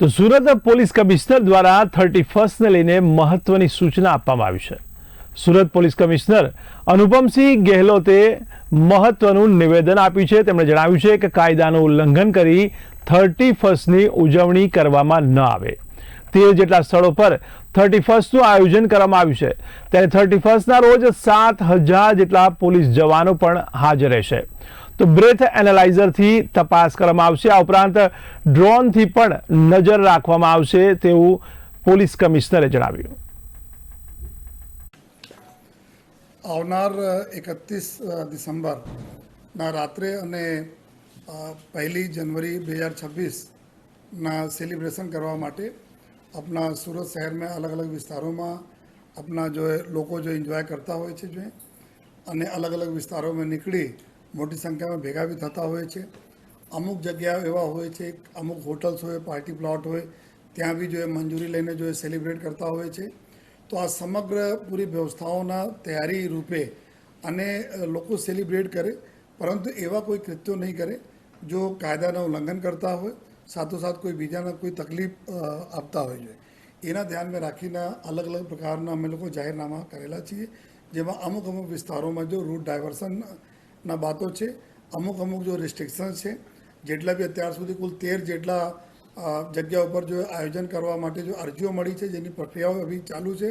તો Surat police commissioner દ્વારા thirty ફર્સ્ટને લઈને મહત્વની સૂચના આપવામાં આવી છે. સુરત પોલીસ કમિશનર અનુપમસિંહ ગેહલોતે મહત્વનું નિવેદન આપ્યું છે. તેમણે જણાવ્યું છે કે કાયદાનું ઉલ્લંઘન કરી થર્ટી ફર્સ્ટની ઉજવણી કરવામાં ન આવે. તેર જેટલા સ્થળો પર થર્ટી ફર્સ્ટનું આયોજન કરવામાં આવ્યું છે. ત્યારે થર્ટી ફર્સ્ટના રોજ સાત હજાર જેટલા પોલીસ જવાનો પણ હાજર રહેશે. તો બ્રેથ એનાલાઇઝરથી તપાસ કરવામાં આવશે. આ ઉપરાંત ડ્રોનથી પણ નજર રાખવામાં આવશે તેવું પોલીસ કમિશનરે જણાવ્યું. આવનાર એકત્રીસ ડિસેમ્બરના રાત્રે અને પહેલી જનવરી બે હજાર છવ્વીસના સેલિબ્રેશન કરવા માટે આપણા સુરત શહેરમાં અલગ અલગ વિસ્તારોમાં આપણા જો લોકો જો એન્જોય કરતા હોય છે, જો અને અલગ અલગ વિસ્તારોમાં નીકળી મોટી સંખ્યામાં ભેગા બી થતા હોય છે. અમુક જગ્યાઓ એવા હોય છે, અમુક હોટલ્સ હોય પાર્ટી પ્લોટ હોય, ત્યાં બી જો એ મંજૂરી લઈને જો એ સેલિબ્રેટ કરતા હોય છે. તો આ સમગ્ર પૂરી વ્યવસ્થાઓના તૈયારી રૂપે અને લોકો સેલિબ્રેટ કરે, પરંતુ એવા કોઈ કૃત્યો નહીં કરે, જો કાયદાનું ઉલ્લંઘન કરતા હોય, સાથોસાથ કોઈ બીજાને કોઈ તકલીફ આપતા હોય છે. એના ધ્યાનમાં રાખીને અલગ અલગ પ્રકારના અમે લોકો જાહેરનામા કરેલા છીએ, જેમાં અમુક અમુક વિસ્તારોમાં જો રૂટ ડાયવર્સનના બાતો છે. અમુક અમુક જો રિસ્ટ્રિક્શન છે, જેટલા બી અત્યાર સુધી કુલ તેર જેટલા જગ્યા ઉપર જો આયોજન કરવા માટે જો અરજીઓ મળી છે, જેની પ્રક્રિયાઓ અભી ચાલુ છે,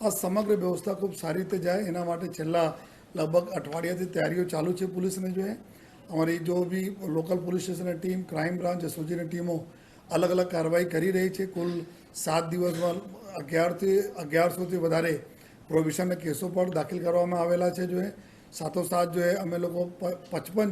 આ સમગ્ર વ્યવસ્થા ખૂબ સારી રીતે જાય. એના માટે છેલ્લા લગભગ અઠવાડિયાથી તૈયારીઓ ચાલુ છે પોલીસને જોઈએ અમારી જો બી લોકલ પોલીસ સ્ટેશનની ટીમ, ક્રાઇમ બ્રાન્ચ એસઓજીની ટીમો અલગ અલગ કાર્યવાહી કરી રહી છે. કુલ સાત દિવસમાં અગિયારથી, અગિયારસોથી વધારે પ્રોવિશનના કેસો પણ દાખલ કરવામાં આવેલા છે જો એ સાથોસાથ જો એ અમે લોકો પચપન